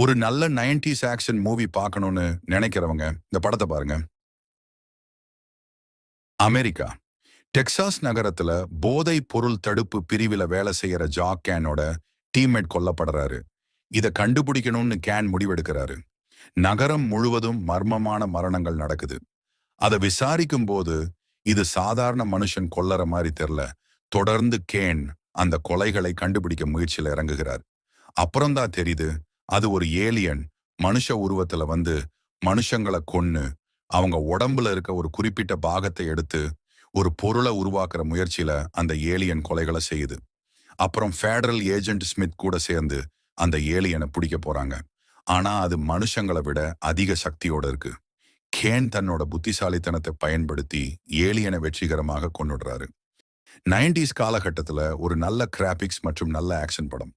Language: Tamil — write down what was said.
ஒரு நல்ல நைன்டிஸ் ஆக்ஷன் மூவி பார்க்கணும்னு நினைக்கிறவங்க இந்த படத்தை பாருங்க. அமெரிக்கா. டெக்சாஸ் நகரத்துல போதை பொருள் தடுப்பு பிரிவில் வேலை செய்யற ஜாக் கேனோட டீம்மேட் கொல்லப்படுறாரு. இதை கண்டுபிடிக்கணும்னு கேன் முடிவெடுக்கிறாரு. நகரம் முழுவதும் மர்மமான மரணங்கள் நடக்குது. அதை விசாரிக்கும் போது இது சாதாரண மனுஷன் கொல்லற மாதிரி தெரியல. தொடர்ந்து கேன் அந்த கொலைகளை கண்டுபிடிக்க முயற்சியில இறங்குகிறார். அப்புறம்தான் தெரியுது அது ஒரு ஏலியன். மனுஷ உருவத்துல வந்து மனுஷங்களை கொன்னு அவங்க உடம்புல இருக்க ஒரு குறிப்பிட்ட பாகத்தை எடுத்து ஒரு பொருளை உருவாக்குற முயற்சியில அந்த ஏலியன் கொலைகளை செய்யுது. அப்புறம் ஃபேடரல் ஏஜென்ட் ஸ்மித் கூட சேர்ந்து அந்த ஏலியனை பிடிக்க போறாங்க. ஆனா அது மனுஷங்களை விட அதிக சக்தியோட இருக்கு. கேன் தன்னோட புத்திசாலித்தனத்தை பயன்படுத்தி ஏலியனை வெற்றிகரமாக கொண்டுடுறாரு நைன்டிஸ் காலகட்டத்துல ஒரு நல்ல கிராபிக்ஸ் மற்றும் நல்ல ஆக்ஷன் படம்.